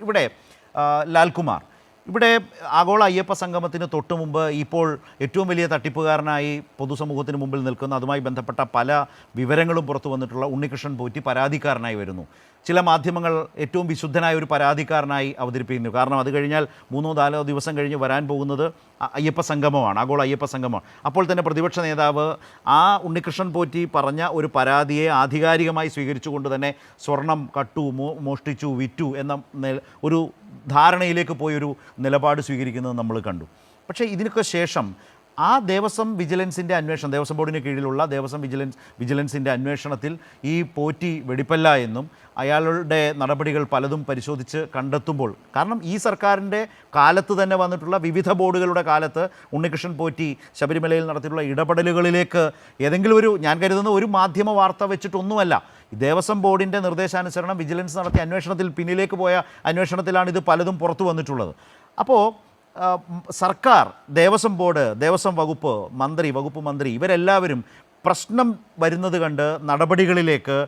ഇവിടെ ലാൽകുമാർ. ഇവിടെ ആഗോള അയ്യപ്പ സംഗമത്തിന് തൊട്ടു മുമ്പ് ഇപ്പോൾ ഏറ്റവും വലിയ തട്ടിപ്പുകാരനായി പൊതുസമൂഹത്തിന് മുമ്പിൽ നിൽക്കുന്ന അതുമായി ബന്ധപ്പെട്ട പല വിവരങ്ങളും പുറത്തു വന്നിട്ടുള്ള ഉണ്ണികൃഷ്ണൻ പോറ്റി പരാതിക്കാരനായി വരുന്നു. ചില മാധ്യമങ്ങൾ ഏറ്റവും വിശുദ്ധനായ ഒരു പരാതിക്കാരനായി അവതരിപ്പിക്കുന്നു. കാരണം അത് കഴിഞ്ഞാൽ മൂന്നോ നാലോ ദിവസം കഴിഞ്ഞ് വരാൻ പോകുന്നത് അയ്യപ്പ സംഗമമാണ് ആഗോള അയ്യപ്പ സംഗമമാണ്. അപ്പോൾ തന്നെ പ്രതിപക്ഷ നേതാവ് ആ ഉണ്ണികൃഷ്ണൻ പോറ്റി പറഞ്ഞ ഒരു പരാതിയെ ആധികാരികമായി സ്വീകരിച്ചുകൊണ്ട് തന്നെ സ്വർണം കട്ടു മോഷ്ടിച്ചു വിറ്റു എന്ന ഒരു ധാരണയിലേക്ക് പോയൊരു നിലപാട് സ്വീകരിക്കുന്നത് നമ്മൾ കണ്ടു. പക്ഷേ ഇതിനൊക്കെ ശേഷം ആ ദേവസ്വം വിജിലൻസിന്റെ അന്വേഷണം ദേവസ്വം ബോർഡിന് കീഴിലുള്ള ദേവസ്വം വിജിലൻസ് വിജിലൻസിന്റെ അന്വേഷണത്തിൽ ഈ പോറ്റി വെടിപ്പല്ല എന്നും അയാളുടെ നടപടികൾ പലതും പരിശോധിച്ച് കണ്ടെത്തുമ്പോൾ കാരണം ഈ സർക്കാരിന്റെ കാലത്ത് തന്നെ വന്നിട്ടുള്ള വിവിധ ബോർഡുകളുടെ കാലത്ത് ഉണ്ണികൃഷ്ണൻ പോറ്റി ശബരിമലയിൽ നടത്തിയിട്ടുള്ള ഇടപെടലുകളിലേക്ക് ഏതെങ്കിലും ഒരു ഞാൻ കരുതുന്ന ഒരു മാധ്യമ വാർത്ത വെച്ചിട്ടൊന്നുമല്ല ദേവസ്വം ബോർഡിന്റെ നിർദ്ദേശാനുസരണം വിജിലൻസ് നടത്തിയ അന്വേഷണത്തിൽ പിന്നിലേക്ക് പോയ അന്വേഷണത്തിലാണ് ഇത് പലതും പുറത്തു വന്നിട്ടുള്ളത്. അപ്പോൾ സർക്കാർ ദേവസ്വം ബോർഡ് ദേവസ്വം വകുപ്പ് മന്ത്രി വകുപ്പ് മന്ത്രി ഇവരെല്ലാവരും പ്രശ്നം വരുന്നത് കണ്ട് നടപടികളിലേക്ക്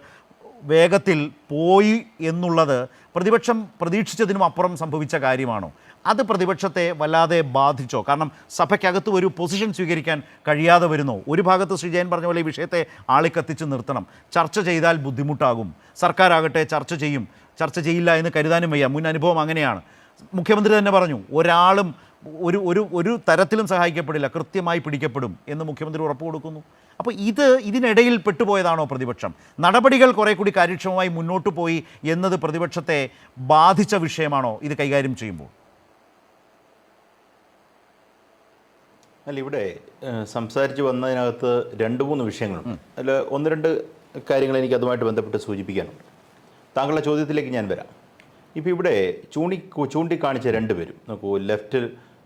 വേഗത്തിൽ പോയി എന്നുള്ളത് പ്രതിപക്ഷം പ്രതീക്ഷിച്ചതിനും അപ്പുറം സംഭവിച്ച കാര്യമാണോ? അത് പ്രതിപക്ഷത്തെ വല്ലാതെ ബാധിച്ചോ? കാരണം സഭയ്ക്കകത്ത് ഒരു പൊസിഷൻ സ്വീകരിക്കാൻ കഴിയാതെ വരുന്നോ? ഒരു ഭാഗത്ത് ശ്രീ ജയൻ പറഞ്ഞ പോലെ ഈ വിഷയത്തെ ആളിക്കത്തിച്ച് നിർത്തണം. ചർച്ച ചെയ്താൽ ബുദ്ധിമുട്ടാകും. സർക്കാരാകട്ടെ ചർച്ച ചെയ്യും. ചർച്ച ചെയ്യില്ല എന്ന് കരുതാനും വയ്യ. മുൻ അനുഭവം അങ്ങനെയാണ്. മുഖ്യമന്ത്രി തന്നെ പറഞ്ഞു ഒരാളും ഒരു ഒരു ഒരു തരത്തിലും സഹായിക്കപ്പെടില്ല. കൃത്യമായി പിടിക്കപ്പെടും. എന്ന് മുഖ്യമന്ത്രി ഉറപ്പ് കൊടുക്കുന്നു. അപ്പോൾ ഇത് ഇതിനിടയിൽ പെട്ടുപോയതാണോ പ്രതിപക്ഷം? നടപടികൾ കുറേ കൂടി കാര്യക്ഷമമായി മുന്നോട്ട് പോയി എന്നത് പ്രതിപക്ഷത്തെ ബാധിച്ച വിഷയമാണോ ഇത് കൈകാര്യം ചെയ്യുമ്പോൾ? അല്ല ഇവിടെ സംസാരിച്ചു വന്നതിനകത്ത് രണ്ട് മൂന്ന് വിഷയങ്ങളുണ്ട്. അതിൽ ഒന്ന് രണ്ട് കാര്യങ്ങൾ എനിക്ക് അതുമായിട്ട് ബന്ധപ്പെട്ട് സൂചിപ്പിക്കാനുണ്ട്. താങ്കളുടെ ചോദ്യത്തിലേക്ക് ഞാൻ വരാം. ഇപ്പോൾ ഇവിടെ ചൂണ്ടി ചൂണ്ടിക്കാണിച്ച രണ്ട് പേരും നോക്കൂ ലെഫ്റ്റ്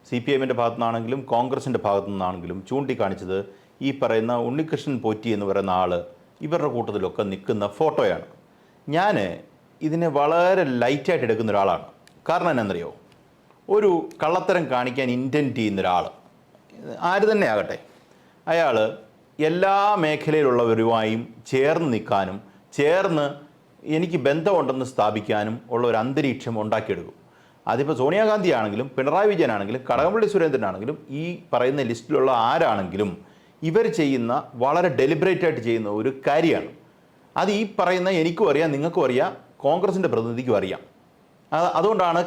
സി പി എമ്മിന്റെ ഭാഗത്തു നിന്നാണെങ്കിലും കോൺഗ്രസിന്റെ ഭാഗത്തു നിന്നാണെങ്കിലും ചൂണ്ടിക്കാണിച്ചത് ഈ പറയുന്ന ഉണ്ണികൃഷ്ണൻ പോറ്റി എന്ന് പറയുന്ന ആൾ ഇവരുടെ കൂട്ടത്തിലൊക്കെ നിൽക്കുന്ന ഫോട്ടോയാണ്. ഞാൻ ഇതിനെ വളരെ ലൈറ്റായിട്ട് എടുക്കുന്ന ഒരാളാണ്. കാരണം എന്നാണെന്നറിയോ ഒരു കള്ളത്തരം കാണിക്കാൻ ഇന്റന്റ് ചെയ്യുന്ന ഒരാൾ ആര് തന്നെ ആകട്ടെ അയാൾ എല്ലാ മേഖലയിലുള്ളവരുമായും ചേർന്ന് നിൽക്കാനും ചേർന്ന് എനിക്ക് ബന്ധമുണ്ടെന്ന് സ്ഥാപിക്കാനും ഉള്ള ഒരു അന്തരീക്ഷം ഉണ്ടാക്കിയെടുക്കും. അതിപ്പോൾ സോണിയാഗാന്ധി ആണെങ്കിലും പിണറായി വിജയൻ ആണെങ്കിലും കടകംപള്ളി സുരേന്ദ്രനാണെങ്കിലും ഈ പറയുന്ന ലിസ്റ്റിലുള്ള ആരാണെങ്കിലും ഇവർ ചെയ്യുന്ന വളരെ ഡെലിബറേറ്റ് ആയിട്ട് ചെയ്യുന്ന ഒരു കാര്യമാണ്. അത് ഈ പറയുന്ന എനിക്കും അറിയാം നിങ്ങൾക്കും അറിയാം കോൺഗ്രസിന്റെ പ്രതിനിധിക്കും അറിയാം. അത് അതുകൊണ്ടാണ്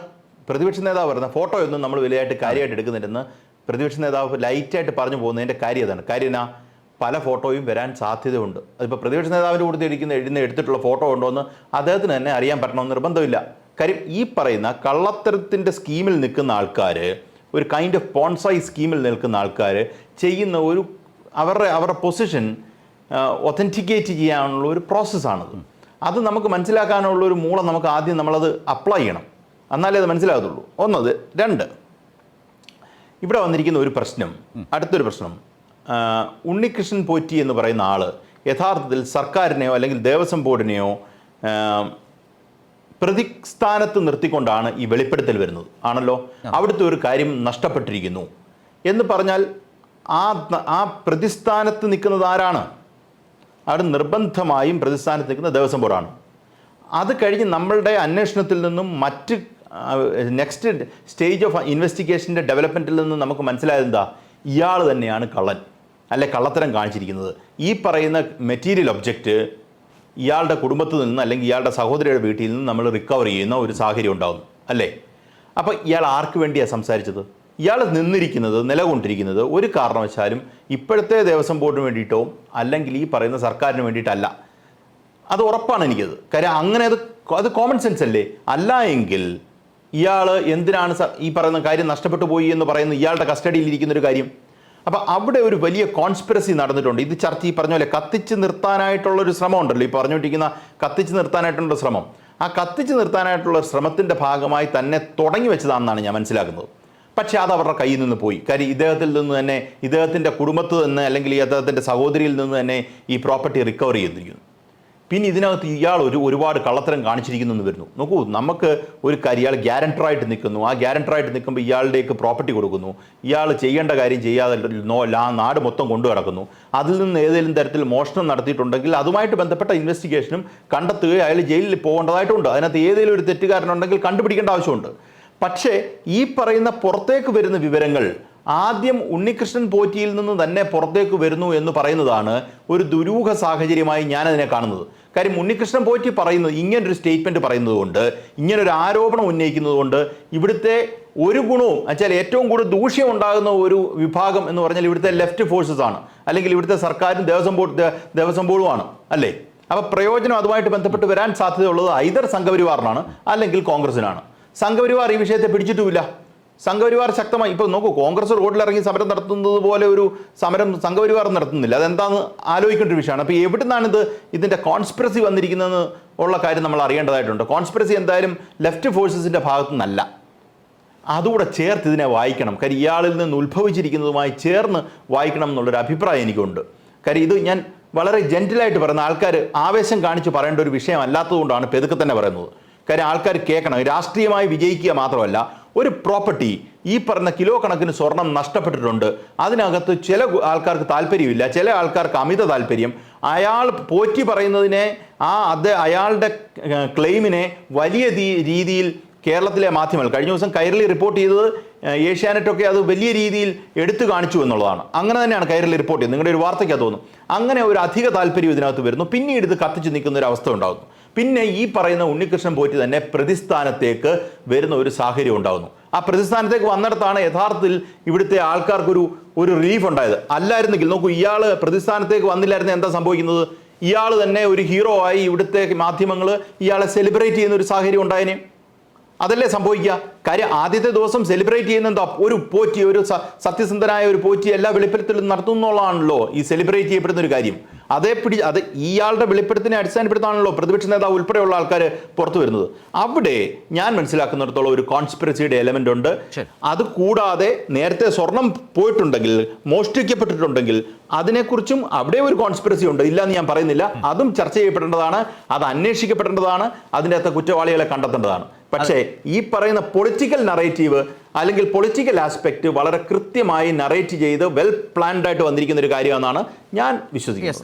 പ്രതിപക്ഷ നേതാവ് പറയുന്ന ഫോട്ടോയൊന്നും നമ്മൾ വിലയായിട്ട് കാര്യമായിട്ട് എടുക്കുന്നില്ലെന്ന് പ്രതിപക്ഷ നേതാവ് ലൈറ്റായിട്ട് പറഞ്ഞു പോകുന്നതിന്റെ കാര്യം അതാണ്. കാര്യം എന്നാ പല ഫോട്ടോയും വരാൻ സാധ്യതയുണ്ട്. അതിപ്പോൾ പ്രതിപക്ഷ നേതാവിന്റെ കൂടുതൽ ഇരിക്കുന്ന എഴുതുന്ന എടുത്തിട്ടുള്ള ഫോട്ടോ ഉണ്ടോ എന്ന് അദ്ദേഹത്തിന് തന്നെ അറിയാൻ പറ്റണമെന്ന് നിർബന്ധമില്ല. കാര്യം ഈ പറയുന്ന കള്ളത്തരത്തിന്റെ സ്കീമിൽ നിൽക്കുന്ന ആൾക്കാർ ഒരു കൈൻഡ് ഓഫ് പോൺസൈ സ്കീമിൽ നിൽക്കുന്ന ആൾക്കാർ ചെയ്യുന്ന ഒരു അവരുടെ അവരുടെ പൊസിഷൻ ഒത്തന്റിക്കേറ്റ് ചെയ്യാനുള്ള ഒരു പ്രോസസ്സാണത് അത് നമുക്ക് മനസ്സിലാക്കാനുള്ള ഒരു മൂളം നമുക്ക് ആദ്യം നമ്മളത് അപ്ലൈ ചെയ്യണം. എന്നാലേ അത് മനസ്സിലാകത്തുള്ളൂ. ഒന്നത് രണ്ട്. ഇവിടെ വന്നിരിക്കുന്ന ഒരു പ്രശ്നം അടുത്തൊരു പ്രശ്നം. ഉണ്ണികൃഷ്ണൻ പോറ്റി എന്ന് പറയുന്ന ആൾ യഥാർത്ഥത്തിൽ സർക്കാരിനെയോ അല്ലെങ്കിൽ ദേവസ്വം ബോർഡിനെയോ പ്രതിസ്ഥാനത്ത് നിർത്തിക്കൊണ്ടാണ് ഈ വെളിപ്പെടുത്തൽ വരുന്നത്. ആണല്ലോ? അവിടുത്തെ ഒരു കാര്യം നഷ്ടപ്പെട്ടിരിക്കുന്നു. എന്ന് പറഞ്ഞാൽ ആ ആ പ്രതിസ്ഥാനത്ത് നിൽക്കുന്നത് ആരാണ്? അവിടെ നിർബന്ധമായും പ്രതിസ്ഥാനത്ത് നിൽക്കുന്ന ദേവസ്വം ബോർഡാണ്. അത് കഴിഞ്ഞ് നമ്മളുടെ അന്വേഷണത്തിൽ നിന്നും മറ്റ് നെക്സ്റ്റ് സ്റ്റേജ് ഓഫ് ഇൻവെസ്റ്റിഗേഷന്റെ ഡെവലപ്മെന്റിൽ നിന്ന് നമുക്ക് മനസ്സിലായത് എന്താ ഇയാൾ തന്നെയാണ് കള്ളൻ അല്ലെ കള്ളത്തരം കാണിച്ചിരിക്കുന്നത്. ഈ പറയുന്ന മെറ്റീരിയൽ ഒബ്ജക്റ്റ് ഇയാളുടെ കുടുംബത്തിൽ നിന്ന് അല്ലെങ്കിൽ ഇയാളുടെ സഹോദരിയുടെ വീട്ടിൽ നിന്ന് നമ്മൾ റിക്കവർ ചെയ്യുന്ന ഒരു സാഹചര്യം ഉണ്ടാകുന്നു അല്ലേ? അപ്പോൾ ഇയാൾ ആർക്ക് വേണ്ടിയാണ് സംസാരിച്ചത്? ഇയാൾ നിന്നിരിക്കുന്നത് നിലകൊണ്ടിരിക്കുന്നത് ഒരു കാരണവശാലും ഇപ്പോഴത്തെ ദേവസ്വം ബോർഡിന് വേണ്ടിയിട്ടോ അല്ലെങ്കിൽ ഈ പറയുന്ന സർക്കാരിന് വേണ്ടിയിട്ടല്ല. അത് ഉറപ്പാണ് എനിക്കത്. കാര്യം അങ്ങനെ അത് അത് കോമൺ സെൻസ് അല്ലേ? അല്ല എങ്കിൽ ഇയാൾ എന്തിനാണ് ഈ പറയുന്ന കാര്യം നഷ്ടപ്പെട്ടു പോയി എന്ന് പറയുന്ന ഇയാളുടെ കസ്റ്റഡിയിൽ ഇരിക്കുന്ന ഒരു കാര്യം. അപ്പം അവിടെ ഒരു വലിയ കോൺസ്പിറസി നടന്നിട്ടുണ്ട്. ഇത് ചർച്ച ഈ പറഞ്ഞ പോലെ കത്തിച്ച് നിർത്താനായിട്ടുള്ള ഒരു ശ്രമം ഉണ്ടല്ലോ. ഈ പറഞ്ഞുകൊണ്ടിരിക്കുന്ന കത്തിച്ച് നിർത്താനായിട്ടുള്ള ശ്രമം. ആ കത്തിച്ച് നിർത്താനായിട്ടുള്ള ശ്രമത്തിന്റെ ഭാഗമായി തന്നെ തുടങ്ങി വെച്ചതാണെന്നാണ് ഞാൻ മനസ്സിലാക്കുന്നത്. പക്ഷേ അത് അവരുടെ കയ്യിൽ നിന്ന് പോയി. കാര്യം ഇദ്ദേഹത്തിൽ നിന്ന് തന്നെ ഇദ്ദേഹത്തിന്റെ കുടുംബത്തിൽ നിന്ന് അല്ലെങ്കിൽ അദ്ദേഹത്തിന്റെ സഹോദരിയിൽ നിന്ന് തന്നെ ഈ പ്രോപ്പർട്ടി റിക്കവർ ചെയ്തിരിക്കുന്നു. പിന്നെ ഇതിനകത്ത് ഇയാൾ ഒരു ഒരുപാട് കള്ളത്തരം കാണിച്ചിരിക്കുന്നു എന്ന് വരുന്നു. നോക്കൂ നമുക്ക് ഒരു കാര്യം ഇയാൾ ഗ്യാരണ്ടറായിട്ട് നിൽക്കുന്നു. ആ ഗ്യാരണ്ടറായിട്ട് നിൽക്കുമ്പോൾ ഇയാളുടേക്ക് പ്രോപ്പർട്ടി കൊടുക്കുന്നു. ഇയാൾ ചെയ്യേണ്ട കാര്യം ചെയ്യാതെ നാട് മൊത്തം കൊണ്ടു കിടക്കുന്നു അതിൽ നിന്ന് ഏതെങ്കിലും തരത്തിൽ മോഷണം നടത്തിയിട്ടുണ്ടെങ്കിൽ അതുമായിട്ട് ബന്ധപ്പെട്ട ഇൻവെസ്റ്റിഗേഷനും കണ്ടെത്തുകയും അയാൾ ജയിലിൽ പോകേണ്ടതായിട്ടുണ്ട്. അതിനകത്ത് ഏതെങ്കിലും ഒരു തെറ്റുകാരനുണ്ടെങ്കിൽ കണ്ടുപിടിക്കേണ്ട ആവശ്യമുണ്ട്. പക്ഷേ ഈ പറയുന്ന പുറത്തേക്ക് വരുന്ന വിവരങ്ങൾ ആദ്യം ഉണ്ണികൃഷ്ണൻ പോറ്റിയിൽ നിന്ന് തന്നെ പുറത്തേക്ക് വരുന്നു എന്ന് പറയുന്നതാണ് ഒരു ദുരൂഹ സാഹചര്യമായി ഞാനതിനെ കാണുന്നത്. കാര്യം ഉണ്ണികൃഷ്ണൻ പോറ്റി പറയുന്നത് ഇങ്ങനൊരു സ്റ്റേറ്റ്മെന്റ് പറയുന്നത് കൊണ്ട് ഇങ്ങനൊരു ആരോപണം ഉന്നയിക്കുന്നതുകൊണ്ട് ഇവിടുത്തെ ഒരു ഗുണവും വെച്ചാൽ ഏറ്റവും കൂടുതൽ ദൂഷ്യം ഉണ്ടാകുന്ന ഒരു വിഭാഗം എന്ന് പറഞ്ഞാൽ ഇവിടുത്തെ ലെഫ്റ്റ് ഫോഴ്സസ് ആണ്. അല്ലെങ്കിൽ ഇവിടുത്തെ സർക്കാരും ദേവസ്വം ബോർഡ് ദേവസ്വം ബോർഡുമാണ് അല്ലേ? അപ്പോൾ പ്രയോജനം അതുമായിട്ട് ബന്ധപ്പെട്ട് വരാൻ സാധ്യതയുള്ളത് ഐതർ സംഘപരിവാറിനാണ് അല്ലെങ്കിൽ കോൺഗ്രസിനാണ് സംഘപരിവാർ ഈ വിഷയത്തെ പിടിച്ചിട്ടുമില്ല. സംഘപരിവാർ ശക്തമായി ഇപ്പോൾ നോക്കൂ കോൺഗ്രസ് റോഡിലിറങ്ങി സമരം നടത്തുന്നത് പോലെ ഒരു സമരം സംഘപരിവാർ നടത്തുന്നില്ല. അതെന്താണെന്ന് ആലോചിക്കേണ്ട ഒരു വിഷയമാണ്. അപ്പോൾ എവിടുന്നാണിത് ഇത് ഇതിന്റെ കോൺസ്പിറസി വന്നിരിക്കുന്നതെന്ന് ഉള്ള കാര്യം നമ്മൾ അറിയേണ്ടതായിട്ടുണ്ട്. കോൺസ്പിറസി എന്തായാലും ലെഫ്റ്റ് ഫോഴ്സസിന്റെ ഭാഗത്തു നിന്നല്ല അതുകൂടെ ചേർത്ത് ഇതിനെ വായിക്കണം. കാര്യം ഇയാളിൽ നിന്ന് ഉത്ഭവിച്ചിരിക്കുന്നതുമായി ചേർന്ന് വായിക്കണം എന്നുള്ളൊരു അഭിപ്രായം എനിക്കുണ്ട്. കാര്യം ഇത് ഞാൻ വളരെ ജെന്റിലായിട്ട് പറയുന്ന ആൾക്കാർ ആവേശം കാണിച്ച് പറയേണ്ട ഒരു വിഷയമല്ലാത്തതുകൊണ്ടാണ് പെതുക്കെ തന്നെ പറയുന്നത്. കാര്യം ആൾക്കാർ കേൾക്കണം. രാഷ്ട്രീയമായി വിജയിക്കുക മാത്രമല്ല ഒരു പ്രോപ്പർട്ടി ഈ പറഞ്ഞ കിലോ കണക്കിന് സ്വർണം നഷ്ടപ്പെട്ടിട്ടുണ്ട്. അതിനകത്ത് ചില ആൾക്കാർക്ക് താല്പര്യമില്ല ചില ആൾക്കാർക്ക് അമിത താല്പര്യം. അയാൾ പോറ്റി പറയുന്നതിനെ ആ അത് അയാളുടെ ക്ലെയിമിനെ വലിയ രീതിയിൽ കേരളത്തിലെ മാധ്യമങ്ങൾ കഴിഞ്ഞ ദിവസം കൈരളി റിപ്പോർട്ട് ചെയ്തത് ഏഷ്യാനെറ്റൊക്കെ അത് വലിയ രീതിയിൽ എടുത്തു കാണിച്ചു എന്നുള്ളതാണ്. അങ്ങനെ തന്നെയാണ് കൈരളി റിപ്പോർട്ട് ചെയ്തത് നിങ്ങളുടെ ഒരു വാർത്തയ്ക്ക് തോന്നുന്നു അങ്ങനെ ഒരു അധിക താല്പര്യം ഇതിനകത്ത് വരുന്നു. പിന്നീട് ഇത് കത്തിച്ച് നിൽക്കുന്ന ഒരു അവസ്ഥ ഉണ്ടാകുന്നു. പിന്നെ ഈ പറയുന്ന ഉണ്ണികൃഷ്ണൻ പോറ്റി തന്നെ പ്രതിസ്ഥാനത്തേക്ക് വരുന്ന ഒരു സാഹചര്യം ഉണ്ടാകുന്നു ആ പ്രതിസ്ഥാനത്തേക്ക് വന്നിടത്താണ് യഥാർത്ഥത്തിൽ ഇവിടുത്തെ ആൾക്കാർക്കൊരു ഒരു റിലീഫ് ഉണ്ടായത്. അല്ലായിരുന്നെങ്കിൽ നോക്കൂ ഇയാൾ പ്രതിസ്ഥാനത്തേക്ക് വന്നില്ലായിരുന്നു എന്താ സംഭവിക്കുന്നത്? ഇയാൾ തന്നെ ഒരു ഹീറോ ആയി ഇവിടുത്തെ മാധ്യമങ്ങൾ ഇയാളെ സെലിബ്രേറ്റ് ചെയ്യുന്ന ഒരു സാഹചര്യം ഉണ്ടായതിനെ അതല്ലേ സംഭവിക്കുക? കാര്യം ആദ്യത്തെ ദിവസം സെലിബ്രേറ്റ് ചെയ്യുന്ന ഒരു പോറ്റി ഒരു സത്യസന്ധനായ ഒരു പോറ്റി എല്ലാ വെളിപ്പെടുത്തലും നടത്തുന്നുള്ളതാണല്ലോ ഈ സെലിബ്രേറ്റ് ചെയ്യപ്പെടുന്ന ഒരു കാര്യം. അതേ പിടി അത് ഇയാളുടെ വെളിപ്പെടുത്തിനെ അടിസ്ഥാനപ്പെടുത്താണല്ലോ പ്രതിപക്ഷ നേതാവ് ഉൾപ്പെടെയുള്ള ആൾക്കാർ പുറത്തു വരുന്നത്. അവിടെ ഞാൻ മനസ്സിലാക്കുന്നിടത്തോളം ഒരു കോൺസ്പിറസിയുടെ എലമെന്റ് ഉണ്ട്. അത് കൂടാതെ നേരത്തെ സ്വർണം പോയിട്ടുണ്ടെങ്കിൽ മോഷ്ടിക്കപ്പെട്ടിട്ടുണ്ടെങ്കിൽ അതിനെക്കുറിച്ചും അവിടെ ഒരു കോൺസ്പിറസി ഉണ്ട്. ഇല്ല എന്ന് ഞാൻ പറയുന്നില്ല. അതും ചർച്ച ചെയ്യപ്പെടേണ്ടതാണ്. അത് അന്വേഷിക്കപ്പെടേണ്ടതാണ്. അതിന്റെ അകത്തെ കുറ്റവാളികളെ കണ്ടെത്തേണ്ടതാണ്. പക്ഷേ ഈ പറയുന്ന പൊളിറ്റിക്കൽ നറേറ്റീവ് അല്ലെങ്കിൽ പൊളിറ്റിക്കൽ ആസ്പെക്ട് വളരെ കൃത്യമായി നറേറ്റ് ചെയ്ത് വെൽ പ്ലാൻഡ് ആയിട്ട് വന്നിരിക്കുന്ന ഒരു കാര്യമാണെന്നാണ് ഞാൻ വിശ്വസിക്കുന്നത്.